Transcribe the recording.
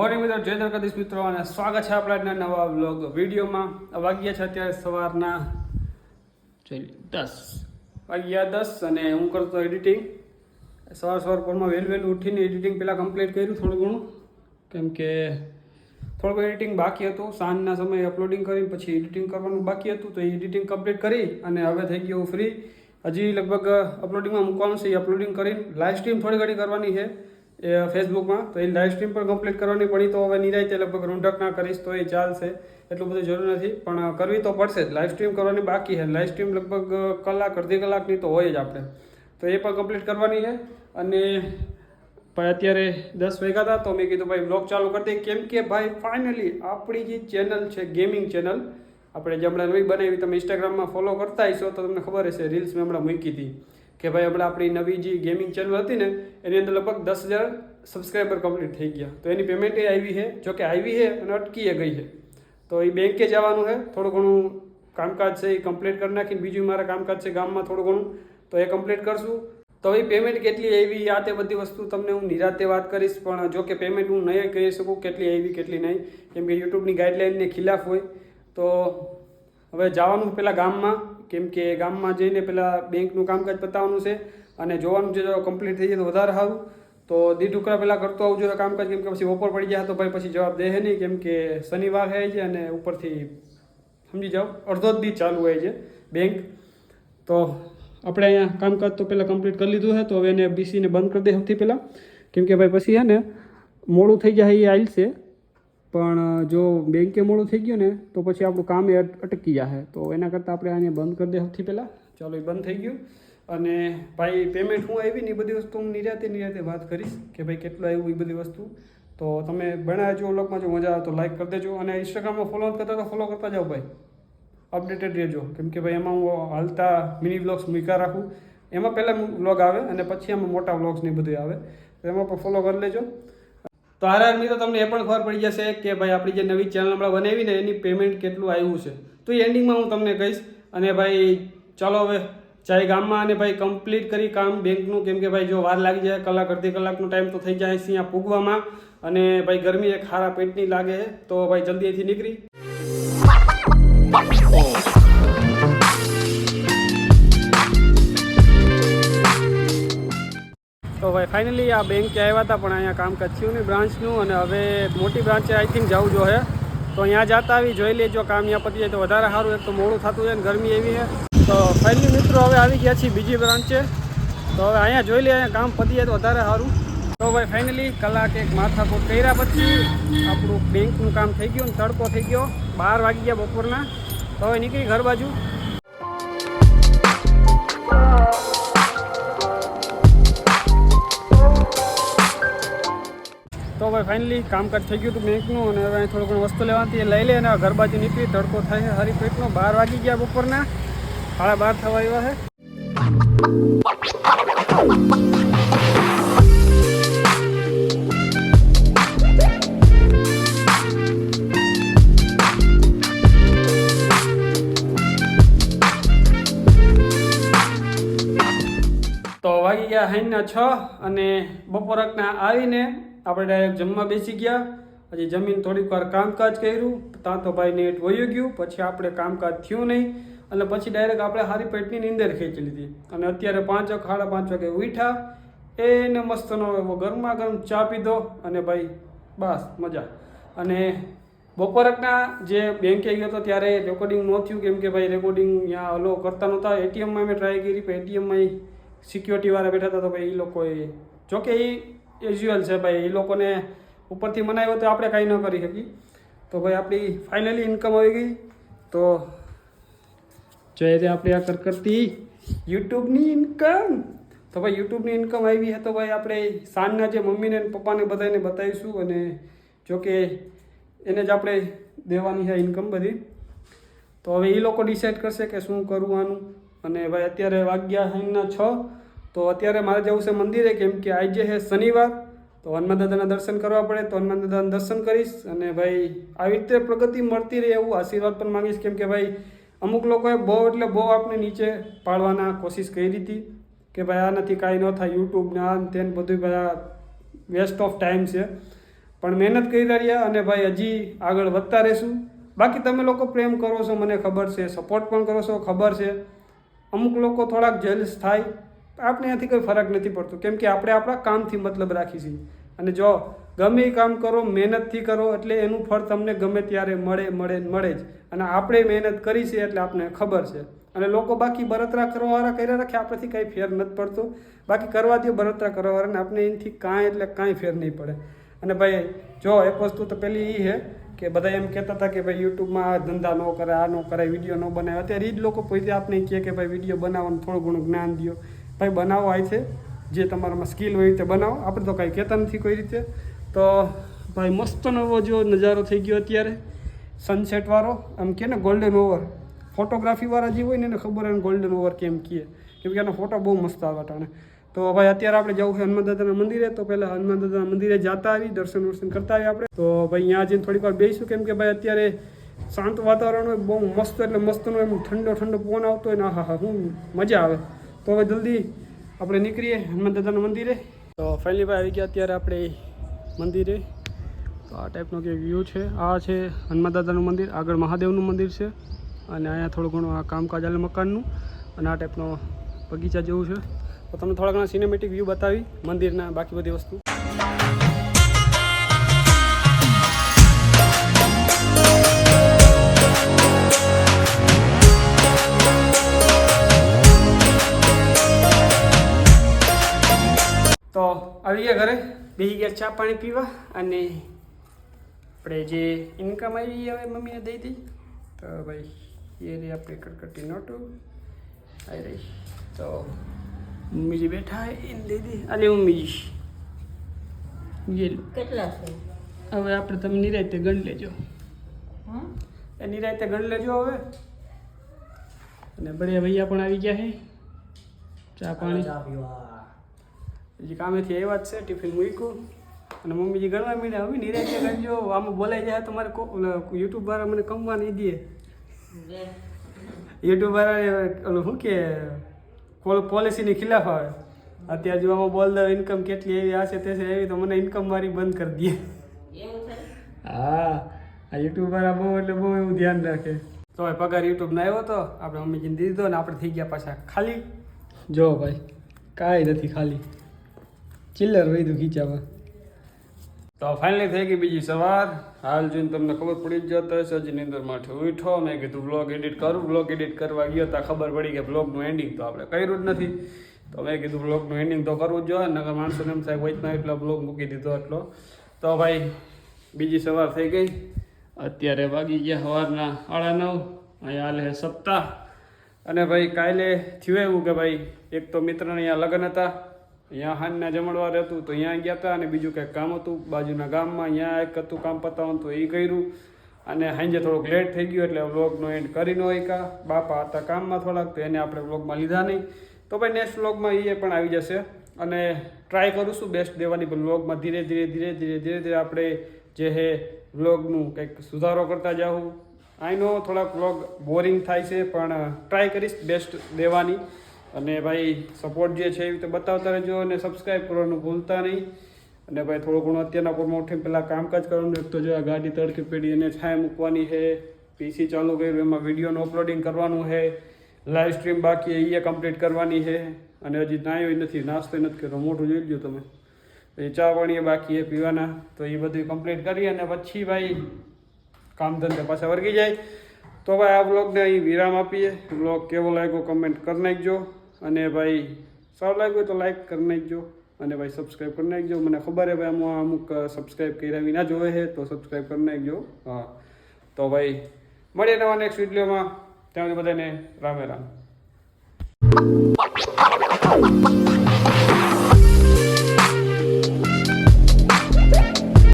Morning મિત્રો જય દ્વારકાધીશ મિત્રો અને સ્વાગત છે આપણા નવા બ્લોગ વિડીયોમાં. વાગ્યા છે અત્યારે સવારના દસ. વાગ્યા દસ અને હું કરતો એડિટિંગ સવાર સવાર પરમાં વહેલું વહેલું ઉઠીને એડિટિંગ પહેલાં કમ્પ્લીટ કર્યું થોડું ઘણું. કેમ કે થોડુંક એડિટિંગ બાકી હતું. સાંજના સમયે અપલોડિંગ કરી પછી એડિટિંગ કરવાનું બાકી હતું. તો એ એડિટિંગ કમ્પ્લીટ કરી અને હવે થઈ ગયું ફ્રી હજી લગભગ અપલોડિંગમાં મૂકવાનું છે. એ અપલોડિંગ કરીને લાઈવ સ્ટ્રીમ થોડી ઘણી કરવાની છે. એ ફેસબુકમાં, તો એ લાઈવ સ્ટ્રીમ પણ કમ્પ્લીટ કરવાની પડી, તો હવે નિરાયતે લગભગ રૂંઢક ના કરીશ, તો એ ચાલશે. એટલું બધું જરૂર નથી, પણ કરવી તો પડશે જ. લાઈવ સ્ટ્રીમ કરવાની બાકી છે. લાઈવ સ્ટ્રીમ લગભગ કલાક, અડધી કલાકની તો હોય જ આપણે. તો એ પણ કમ્પ્લીટ કરવાની છે. અને ભાઈ અત્યારે દસ વાગ્યા હતા, તો મેં કીધું, ભાઈ બ્લોગ ચાલુ કરી દઈએ કેમ કે ભાઈ ફાઇનલી આપણી જે ચેનલ છે ગેમિંગ ચેનલ આપણે જે હમણાં નવી બનાવી, તમે ઇન્સ્ટાગ્રામમાં ફોલો કરતા હશો, તો તમને ખબર હશે રીલ્સ મેં હમણાં મૂકી હતી. કે ભાઈ હમણાં આપણી નવી જે ગેમિંગ ચેનલ હતી ને, એની અંદર લગભગ દસ હજાર સબસ્ક્રાઈબર કમ્પ્લીટ થઈ ગયા. તો એની પેમેન્ટ એ આવી છે. જો કે આવી છે અને અટકીએ ગઈ છે. તો એ બેંકે જવાનું છે. થોડું ઘણું કામકાજ છે એ કમ્પ્લીટ કરી નાખીને બીજું મારા કામકાજ છે ગામમાં થોડું ઘણું. તો એ કમ્પ્લીટ કરશું. તો એ પેમેન્ટ કેટલી આવી, આ તે બધી વસ્તુ તમને હું નિરાતે વાત કરીશ, પણ જો કે પેમેન્ટ હું નહીં કહી શકું કેટલી આવી, કેટલી નહીં. કેમ કે યુટ્યુબની ગાઈડલાઇનને ખિલાફ હોય. તો હવે જવાનું પહેલાં ગામમાં. કેમ કે ગામમાં જઈને પહેલાં બેંકનું કામકાજ પતાવવાનું છે અને જોવાનું છે જો કમ્પ્લીટ થઈ જાય તો વધારે સારું. તો દી ટુકડા પહેલાં કરતો આવજો જોઈએ કામકાજ, કેમ કે પછી બપોર પડી જાય તો ભાઈ પછી જવાબ દે નહીં. કેમ કે શનિવાર હોય છે અને ઉપરથી સમજી જાઓ, અડધો જ દી ચાલુ હોય છે બેંક. તો આપણે અહીંયા કામકાજ તો પહેલાં કમ્પ્લીટ કરી લીધું છે, તો હવે એને બીસીને બંધ કરી દે સૌથી પહેલાં કેમ કે ભાઈ પછી છે ને મોડું થઈ જાય એ આલશે પણ જો બેંકે મોડું થઈ ગયું ને, તો પછી આપણું કામ એ અટકી જશે તો એના કરતાં આપણે આને બંધ કરી દે સૌથી પહેલાં. ચાલો એ બંધ થઈ ગયું. અને ભાઈ પેમેન્ટ હું આવી ને એ બધી વસ્તુ હું નિરાતે નિરાતે વાત કરીશ કે ભાઈ કેટલું આવ્યું એ બધી વસ્તુ. તો તમે બનાવ્યા જો વ્લોગમાં જો મજા આવે તો લાઈક કરી દેજો અને ઇન્સ્ટાગ્રામમાં ફોલો કરતા તો ફોલો કરતા જાઓ ભાઈ. અપડેટેડ રહેજો. કેમ કે ભાઈ એમાં હું હાલતા મિની વ્લોગ્સ મૂકા રાખું. એમાં પહેલાં વ્લોગ આવે અને પછી એમાં મોટા વ્લોગ્સ ને એ બધું આવે. તો એમાં પણ ફોલો કરી લેજો. તો આર હાર મિત્રો, તમને એ પણ ખબર પડી જશે કે ભાઈ આપણી જે નવી ચેનલ હમણાં બનાવી ને એની પેમેન્ટ કેટલું આવ્યું છે. તો એન્ડિંગમાં હું તમને કહીશ. અને ભાઈ, ચાલો હવે ચાહે ગામમાં અને ભાઈ કમ્પ્લીટ કરી કામ બેંકનું. કેમ કે ભાઈ જો વાર લાગી જાય, કલાક અડધી કલાકનો ટાઈમ તો થઈ જાય અહીંયા પૂગવામાં અને ભાઈ ગરમી એક ખારા પેટની લાગે તો ભાઈ જલ્દી અહીંથી નીકળી ભાઈ ફાઇનલી આ બેંકે આવ્યા હતા, પણ અહીંયા કામકાજ થયું નહીં બ્રાન્ચનું અને હવે મોટી બ્રાન્ચે આઈ થિંક જવું જોઈએ. તો અહીંયા જતા આવી, જોઈ લેજો કામ અહીંયા પતી જાય તો વધારે સારું. એક તો મોડું થતું છે ને ગરમી એવી છે. તો ફાઇનલી મિત્રો હવે આવી ગયા છીએ બીજી બ્રાન્ચે તો હવે અહીંયા જોઈ લે અહીંયા કામ પતી જાય તો વધારે સારું. તો ભાઈ ફાઇનલી કલાક એક માથાકૂટ કર્યા પછી આપણું બેંકનું કામ થઈ ગયું ને તડકો થઈ ગયો. બાર વાગી ગયા બપોરના. તો હવે નીકળી ઘર બાજુ. ભાઈ ફાઇનલી કામકાજ થઈ ગયું હતું બેંકનું અને હવે થોડું ઘણું વસ્તુ લેવાથી એ લઈ લે અને ઘર બાજુ નીકળી તડકો થાય છે હરી પેટનો વાગી ગયા બપોરના. સાડા બાર થવા આવ્યા છે. વાગી ગયા હાઈના છ અને બપોરકના આવીને આપણે ડાયરેક્ટ જમવા બેસી ગયા. પછી જમીન થોડીક વાર કામકાજ કર્યું. ત્યાં તો ભાઈ નેટ વયું ગયું. પછી આપણે કામકાજ થયું નહીં. અને પછી ડાયરેક્ટ આપણે હારી પેટની નીંદર ખેંચી લીધી. અને અત્યારે પાંચ સાડા પાંચ વાગે ઉઠ્યા. એને મસ્તનો એવો ગરમા ગરમ ચા પીધો. અને ભાઈ, બસ, મજા. અને બપોરકના જે બેંકે ગયો હતો ત્યારે રેકોર્ડિંગ ન થયું. કેમ કે ભાઈ રેકોર્ડિંગ ત્યાં હલો કરતા નહોતા. એટીએમમાં મેં ટ્રાય કરી. પણ એટીએમમાં સિક્યોરિટી વાળા બેઠા હતા તો ભાઈ, એ લોકોએ જોકે એ યુઝ્યુઅલ છે ભાઈ, એ લોકોને ઉપરથી મનાવ્યો તો આપણે કાંઈ ન કરી શકીએ. તો ભાઈ, આપણી ફાઇનલી ઇન્કમ આવી ગઈ. તો જોઈએ તે આપણે આ કરતી યુટ્યુબની ઇન્કમ તો ભાઈ, યુટ્યુબની ઇન્કમ આવી હતો ભાઈ, આપણે સાંજના જે મમ્મીને પપ્પાને બધાને બતાવીશું અને જોકે એને જ આપણે દેવાની છે ઇન્કમ બધી. તો હવે એ લોકો ડિસાઈડ કરશે કે શું કરવાનું. અને ભાઈ, અત્યારે વાગ્યા સાંજના છ. તો અત્યારે મારે જવું છે મંદિરે, કેમ કે આજે છે શનિવાર. તો હનુમાન દાદાના દર્શન કરવા પડે, તો હનુમાન દાદાના દર્શન કરીશ અને ભાઈ આવી રીતે પ્રગતિ મળતી રહે એવું આશીર્વાદ પણ માંગીશ, કેમ કે ભાઈ અમુક લોકોએ બહુ એટલે બહુ આપણે નીચે પાડવાના કોશિશ કરી હતી કે ભાઈ આ નથી, કાંઈ ન થાય યુટ્યુબ ને આ તે બધું બધા વેસ્ટ ઓફ ટાઈમ છે. પણ મહેનત કરી રહ્યા અને ભાઈ હજી આગળ વધતા રહેશું. બાકી તમે લોકો પ્રેમ કરો છો, મને ખબર છે સપોર્ટ પણ કરો છો, ખબર છે. અમુક લોકો થોડાક જેલ્સ થાય આપણે એનાથી કોઈ ફરક નથી પડતો. કેમ કે આપણે આપણા કામથી મતલબ રાખી છીએ. અને જો ગમે એ કામ કરો, મહેનતથી કરો, એટલે એનું ફળ તમને ગમે ત્યારે મળે મળે મળે જ. અને આપણે મહેનત કરી છે એટલે આપણને ખબર છે. અને લોકો બાકી બળતરા કરવાવાળા કર્યા રાખે, આપણેથી કાંઈ ફેર નથી પડતો. બાકી કરવા દો બળતરા કરવાવાળાને આપણે એનાથી કાંઈ એટલે કાંઈ ફેર નહીં પડે. અને ભાઈ, જો એક વસ્તુ તો પેલી એ છે કે બધા એમ કહેતા હતા કે ભાઈ, યુટ્યુબમાં આ ધંધા ન કરે આ ન કરાય, વીડિયો ન બનાવે અત્યારે એ જ લોકો પોતે આપણે કહે કે ભાઈ, વીડિયો બનાવવાનું થોડું ઘણું જ્ઞાન દો ભાઈ બનાવો આય છે? જે તમારામાં સ્કિલ હોય તે બનાવો. આપણે તો કાંઈ કહેતા નથી કોઈ રીતે. તો ભાઈ મસ્ત નવો જો નજારો થઈ ગયો અત્યારે સનસેટવાળો આમ કહે ને ગોલ્ડન ઓવર ફોટોગ્રાફીવાળા જે હોય ને એને ખબર હોય ગોલ્ડન ઓવર કેમ કહે કેમ કે એના ફોટો બહુ મસ્ત આવે ટાણે. તો ભાઈ અત્યારે આપણે જવું છે હનુમાન દાદાના મંદિરે. તો પહેલાં હનુમાન દાદાના મંદિરે જતા આવી, દર્શન વર્શન કરતા આવી આપણે. તો ભાઈ અહીંયા જઈને થોડીક વાર બેસીશું કેમ કે ભાઈ અત્યારે શાંત વાતાવરણ હોય, બહુ મસ્ત એટલે મસ્તનો એમ ઠંડો ઠંડો પવન આવતો હોય ને હા હા હું મજા આવે. તો હવે જલ્દી આપણે નીકળીએ હનુમાન દાદાના મંદિરે. તો ફાઇનલી ભાઈ આવી ગયા અત્યારે આપણે મંદિરે. તો આ ટાઈપનો કે વ્યૂ છે. આ છે હનુમાન દાદાનું મંદિર, આગળ મહાદેવનું મંદિર છે. અને અહીંયા થોડું ઘણું આ કામકાજ આલે મકાનનું. અને આ ટાઈપનો બગીચા જેવું છે. તો તમને થોડા ઘણા સિનેમેટિક વ્યૂ બતાવી મંદિરના બાકી બધી વસ્તુ. બેસી ગયા ચા પાણી પીવા અને આપણે જે ઇન્કમ આવી હવે મમ્મીને દઈ દઈ તો ભાઈ એ રહી આપણે કટકટી નોટો. આવી રહી. તો મમ્મીજી બેઠા એને દઈ દઈ અને મમ્મીજી ગયેલું કેટલા છે? હવે આપણે તમે નિરાયતે ગણ લેજો? એ નિરાયતે ગણ લેજો હવે. અને બળિયા ભૈયા પણ આવી ગયા છે ચા પાણી. હજી કામેથી આવ્યા જ છે ટિફિન મૂક્યું. અને મમ્મીજી ગણવા મીડ્યા. હવે નિરાયતે કરજો. આમાં બોલાઈ જાય તો મારે યુટ્યુબ વાળા મને કમવા નહીં દે. યુટ્યુબ વાળા શું કે પોલિસીની ખિલાફ આવે. અત્યારે જો આમાં બોલ દો ઇન્કમ કેટલી એવી હશે તે છે એવી તો મને ઇન્કમ મારી બંધ કરી દે. હા આ યુટ્યુબ વાળા બહુ એટલે બહુ એવું ધ્યાન રાખે. તો ભાઈ પગાર યુટ્યુબ ના આવ્યો તો આપણે મમ્મીજીને દીધો ને આપણે થઈ ગયા પાછા ખાલી. જો ભાઈ કાંઈ નથી ખાલી. ચિલ્લર વૈધું ખીચામાં તો ફાઇનલી થઈ ગઈ બીજી સવાર. હાલ જોઈને તમને ખબર પડી જ જતો હશે, હજી નીંદરમાંથી ઉઠો. મેં કીધું બ્લોગ એડિટ કરું. બ્લોગ એડિટ કરવા ગયો તો ખબર પડી કે બ્લોગનું એન્ડિંગ તો આપણે કર્યું જ નથી. તો મેં કીધું બ્લોગનું એન્ડિંગ તો કરવું જ જોઈએ, નકર માણસોને એમ થાય વચના એટલો બ્લોગ મૂકી દીધો એટલો તો ભાઈ, બીજી સવાર થઈ ગઈ. અત્યારે વાગી ગયા સવારના સાડા નવ. અહીંયા હાલે સપ્તાહ. અને ભાઈ કાલે થયું એવું કે ભાઈ, એક તો મિત્રને અહીંયા લગ્ન હતા. અહીંયા હાનના જમણવાર હતું તો અહીંયા ગયા હતા અને બીજું કંઈક કામ હતું. બાજુના ગામમાં અહીંયા એક હતું કામ પતાવવાનું તો એ કર્યું. અને સાંજે થોડોક લેટ થઈ ગયું એટલે વ્લોગનો એન્ડ કરી ન કા બાપા હતા કામમાં થોડાક, તો એને આપણે વ્લોગમાં લીધા નહીં. તો ભાઈ નેક્સ્ટ વ્લોગમાં એ પણ આવી જશે. અને ટ્રાય કરું છું બેસ્ટ દેવાની, પણ વ્લોગમાં ધીરે ધીરે ધીરે ધીરે ધીરે ધીરે આપણે જે છે વ્લોગનું કંઈક સુધારો કરતા જાઉં. આઈ નો થોડાક વ્લોગ બોરિંગ થાય છે, પણ ટ્રાય કરીશ બેસ્ટ દેવાની. અને ભાઈ સપોર્ટ જે છે એવી રીતે બતાવતા રહેજો અને સબસ્ક્રાઈબ કરવાનું ભૂલતા નહીં. અને ભાઈ થોડું ઘણું અત્યારના પ્રમોટિંગ પહેલાં કામકાજ કરવાનું. એક તો જો આ ગાડી તડકી પડી એને છાંય મૂકવાની છે. પીસી ચાલુ કર્યું, એમાં વિડીયોનું અપલોડિંગ કરવાનું છે. લાઈવ સ્ટ્રીમ બાકી એ કમ્પ્લીટ કરવાની છે. અને હજી નાયો નથી, નાસ્તો નથી કર્યો. મોટું જોઈ લ્યો તમે. પછી ચા પાણી બાકી એ પીવાના. તો એ બધું કમ્પ્લીટ કરી અને પછી ભાઈ કામ ધંધે પાછા વર્ગી જાય. તો ભાઈ આ બ્લોગને અહીં વિરામ આપીએ. બ્લોગ કેવો લાગ્યો કમેન્ટ કરી નાખજો. અને ભાઈ, સારું લાગ્યું તો લાઈક કરી નાખજો અને ભાઈ સબસ્ક્રાઈબ કરી નાખજો. મને ખબર હે ભાઈ, આમાં અમુક સબસ્ક્રાઈબ કર્યા વિના જોવે છે, તો સબસ્ક્રાઈબ કરી નાખજો. હા. તો ભાઈ, મળીએ નવા નેક્સ્ટ વિડીયોમાં. ત્યાં બધાને રામે રામ.